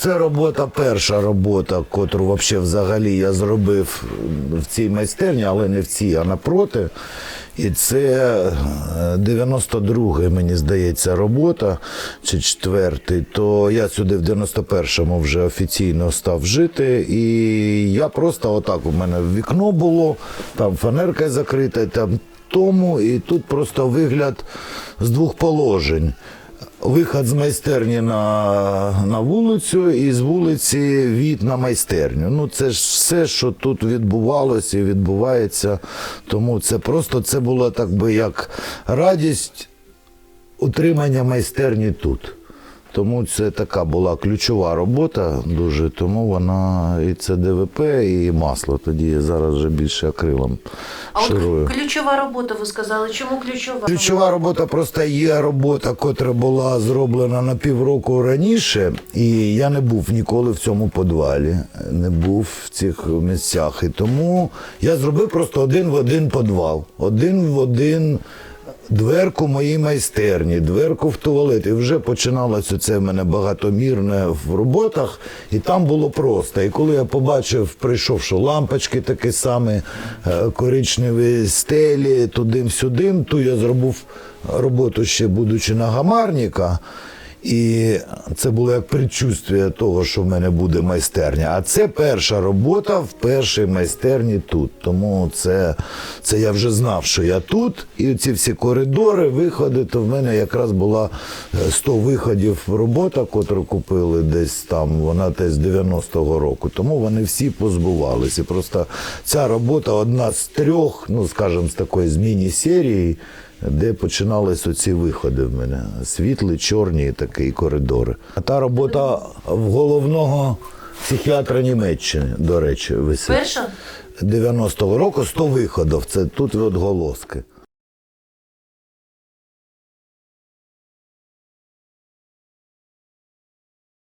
Це робота, перша робота, котру взагалі я зробив в цій майстерні, але не в цій, а напроти. І це 92-й, мені здається, робота чи четвертий. То я сюди в 91-му вже офіційно став жити. І я просто отак у мене вікно було, там фанерка закрита, там тому, і тут просто вигляд з двох положень. Виход з майстерні на, на вулицю і з вулиці від на майстерню. Ну це ж все, що тут відбувалося і відбувається. Тому це просто це було так би як радість утримання майстерні тут. Тому це така була ключова робота дуже, тому вона і це ДВП, і масло. Тоді зараз вже більше акрилом А от ключова робота, ви сказали, чому ключова? Ключова робота просто є робота, котра була зроблена на півроку раніше, і я не був ніколи в цьому подвалі, не був в цих місцях. І тому я зробив просто один в один подвал, один в один. Дверку моїй майстерні, дверку в туалет. І вже починалося це в мене багатомірне в роботах, і там було просто. І коли я побачив, прийшов, що лампочки такі самі, е, коричневі стелі, туди-сюди, то я зробив роботу ще будучи на гамарніка. І це було як предчувствие того, що в мене буде майстерня. А це перша робота в першій майстерні тут. Тому це, це я вже знав, що я тут. І ці всі коридори, виходи, то в мене якраз була е, 100 виходів робота, котру купили десь там, вона десь з 90-го року. Тому вони всі позбувалися. Просто ця робота одна з трьох, ну скажімо, з такої зміні серії де починались оці виходи в мене. Світлі, чорні такі коридори. А та робота в головного психіатра Німеччини, до речі, висить. Перша? 90-го року 100 виходів. Це тут відголоски.